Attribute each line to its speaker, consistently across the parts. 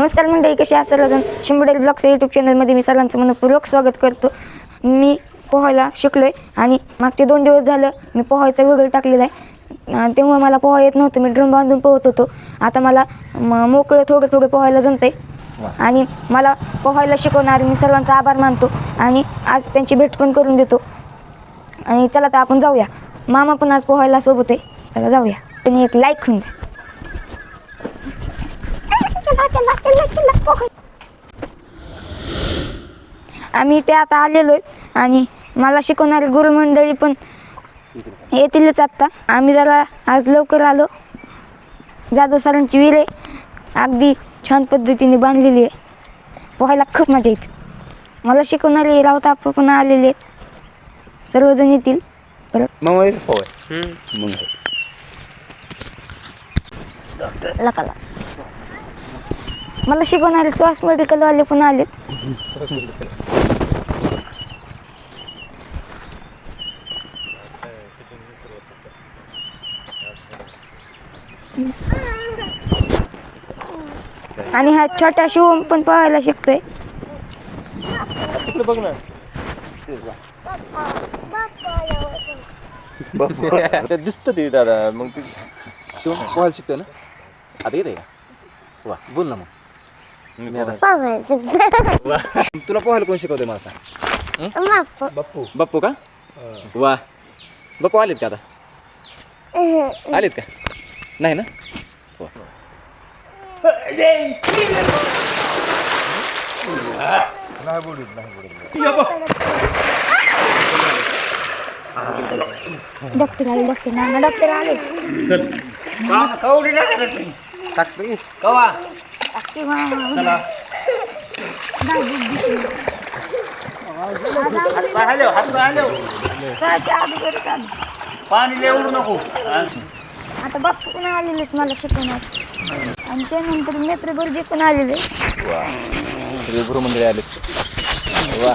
Speaker 1: नमस्कार मंडळी कशी आहे सर्वजण? शिंबडेल ब्लॉग्स यूट्यूब चॅनलमध्ये मी सर्वांचं मनपूर्वक स्वागत करतो. मी पोहायला शिकलो आहे आणि मागचे दोन दिवस झालं मी पोहायचा वेगळं टाकलेला आहे. तेव्हा मला पोहा येत नव्हतं मी ड्रम बांधून पोहत होतो. आता मला मोकळं थोडं थोडं पोहायला जमतंय. आणि मला पोहायला शिकवणारे मी सर्वांचा आभार मानतो आणि आज त्यांची भेट पण करून देतो. आणि चला तर आपण जाऊया. मामा पण आज पोहायला सोबत आहे. चला जाऊया. त्यांनी एक लाईक होऊन द्या. आम्ही ते आता आलेलो आहे आणि मला शिकवणारे गुरुमंडळी पण येतीलच आत्ता. आम्ही जरा आज लवकर आलो. जाधव सरांची विहीर आहे. अगदी छान पद्धतीने बांधलेली आहे. पोहायला खूप मजा येते. मला शिकवणारे राऊत आपण पण आलेले आहेत. सर्वजण येतील.
Speaker 2: मग
Speaker 1: लकाला मला शिकवणारे श्वास मेडिकलवाले पण आलेत. आणि हा छोटा शिवम पण पहायला शिकतोय.
Speaker 2: बघ ना. ते दिसतं ते दादा मग ते शिवून पोहायला शिकतोय ना? आता येते का? वा बोल ना मग. वा. तुला पोहायला कोण शिकवतोय मला सांग बप्पू बप्पू का वा बप्पू आलेत का आता आलेत का नाही ना वा.
Speaker 1: डॉक्टर आले डॉक्टर नाना डॉक्टर आले
Speaker 2: टाकतो
Speaker 1: डॉक्टर मामा. चहाच्या अगोदर चालू.
Speaker 3: पाणी एवढू नको.
Speaker 1: आता बाप्पू पण आलेले आहेत मला शिकवणार आणि त्यानंतर नेत्र गुरुजी पण आलेले
Speaker 2: सगळे गुरुमंडळी आलेत वा.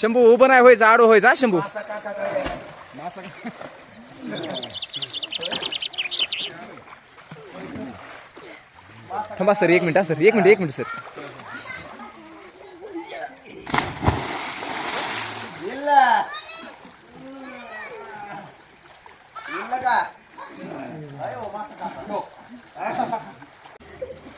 Speaker 2: शंभू उभं नाही व्हायचं आडो व्हायचा शंभू. थांबा सर एक मिनिट सर. एक मिनिट एक मिनिट सर.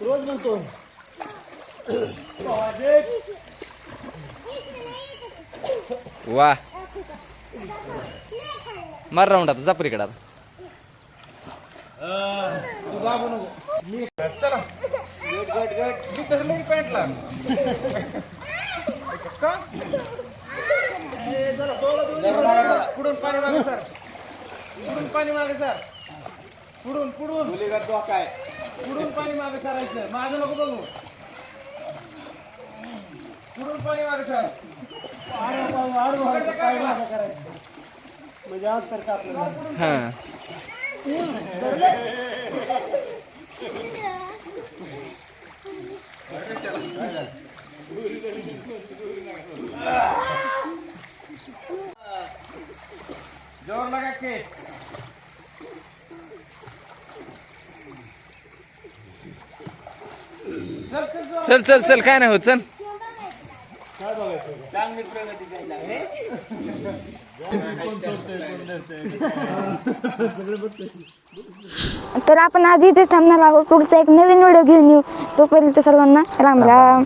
Speaker 4: रोज म्हणतो.
Speaker 2: वा. मार राऊंड आता जापरीकडे आता.
Speaker 3: चला. गट गट गट मी धरलं की? पॅन्टला का ए, जरा सोडा दोन मिनिटं. पुढून पाणी मागे सर. पुढून पाणी मागे सर.
Speaker 2: पुढून पुढून.
Speaker 5: आहे
Speaker 2: पुढून पाणी मागे सारायचं मागे नको बघू. पुढून पाणी मागे सार करायचं म्हणजे अंतर कापलं
Speaker 5: हां.
Speaker 2: जोर लगा के चल चल जोर
Speaker 5: चल चल चल काय नाही होत चल.
Speaker 1: तर आपण आज इथेच थांबणार आहोत. पुढचा एक नवीन व्हिडिओ घेऊन येऊ. तोपर्यंत सर्वांना राम राम.